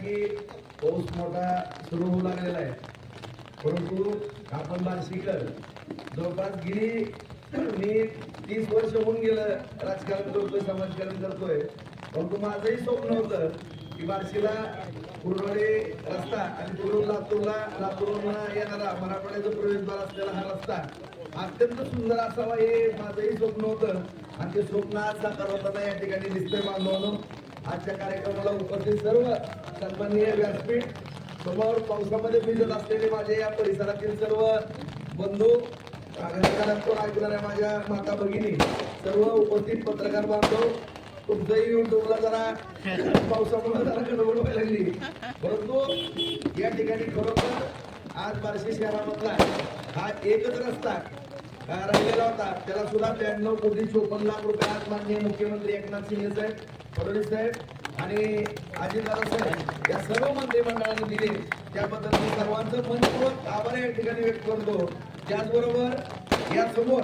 की पाऊस मोठा सुरू होऊ लागलेला आहे. परंतु आपण बार्शीकर जवळपास गेली मी तीस वर्ष होऊन गेलं राजकारण करतोय समाजकारण करतोय. परंतु माझंही स्वप्न होतं की बार्शीला कुरवाडी रस्ता आणि तिकडून लातूरला लातूरला येणारा मराठवाड्याचा प्रवेशद्वार असलेला हा रस्ता अत्यंत सुंदर असावा हे माझंही स्वप्न होतं. आणि ते स्वप्न आज साकार होताना या ठिकाणी दिसतंय बांधवानं आजच्या कार्यक्रमाला उपस्थित सर्व सन्माननीय व्यासपीठ समोर पावसामध्ये भिजत असलेले माझे या परिसरातील सर्व बंधू ऐकणाऱ्या माझ्या माता भगिनी सर्व उपस्थित पत्रकार बांधव तुमचंही युट्यूबला जरा पावसामुळे जरा गडबड व्हायला लागली. परंतु या ठिकाणी खरोखर आज बार्शी शहरामधला हा एकच रस्ता राहिलेला होता. त्याला सुद्धा ब्याण्णव कोटी चोपन्न लाख रुपये आज माननीय मुख्यमंत्री एकनाथ शिंदे साहेब फडणवीस साहेब आणि अजितदादा साहेब या सर्व मंत्रिमंडळाने दिले. त्याबद्दल मी सर्वांचं मनपूर्वक आभार या ठिकाणी व्यक्त करतो. त्याचबरोबर या समोर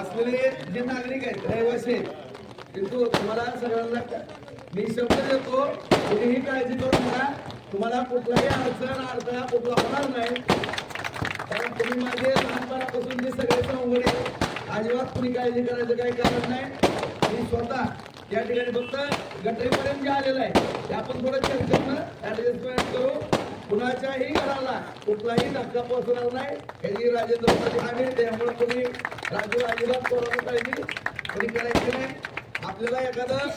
असलेले जे नागरिक आहेत रहिवासी आहेत किंतु तुम्हाला सगळ्यांना मी शब्द देतो कुठेही काळजी करू नका. तुम्हाला कुठलाही अडचण अडथळा कुठला होणार नाही. कारण तुम्ही माझे लहानपणापासून जे सगळे संघडे अजिबात कुणी काळजी करायचं काही कारण नाही. मी स्वतः या ठिकाणी फक्त गटरीपर्यंत जे आलेलं आहे ते आपण थोडं चर्चेनं ऍडजस्टमेंट करू कुणाच्याही घराला कुठलाही धक्का पोहोचणार नाही. याची राजेंद्रमध्ये आम्ही त्यामुळे तुम्ही राजू अजिबात कोरोना काळजी कोणी करायची नाही. आपल्याला एखादं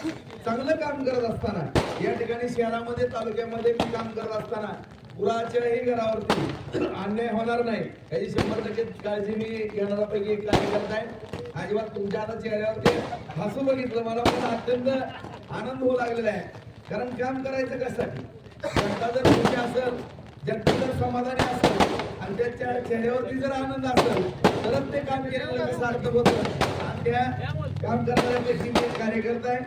चांगलं काम करत असताना या ठिकाणी शहरामध्ये तालुक्यामध्ये मी काम करत असताना कुणाच्याही घरावरती अन्याय होणार नाही. याची शंभर टक्के काळजी मी घेणाऱ्यापैकी एक कार्यकर्ता आहे. अजिबात तुमच्या आता चेहऱ्यावरती हसू बघितलं मला पण अत्यंत आनंद होऊ लागलेला आहे. कारण काम करायचं कशासाठी? जनता जर खुशी असेल जनता जर समाधानी असेल आणि त्याच्या चेहऱ्यावरती जर आनंद असेल तरच ते काम केलेलं कसं सार्थक होतं. आणि त्या काम करणाऱ्या मी कार्यकर्ता आहे.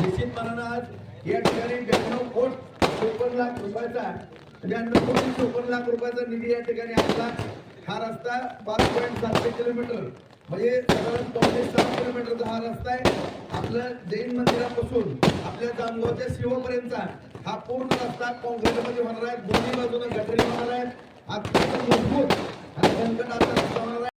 निश्चितपणानं आज या ठिकाणी ब्याण्णव कोट चोपन्न लाख रुपयाचा ब्याण्णव कोटी चोपन्न लाख रुपयाचा निधी या ठिकाणी आपला हा रस्ता पाच पॉईंट सातशे किलोमीटर म्हणजे साधारण पावणे सहा किलोमीटरचा हा रस्ता आहे. आपलं जैन मंदिरापासून आपल्या जामगावच्या शिवपर्यंतचा हा पूर्ण रस्ता काँक्रीटमध्ये होणार आहे. दोन्ही बाजूने गटरी होणार आहे. अत्यंत मजबूत आणि संकटाचा रस्ता होणार आहे.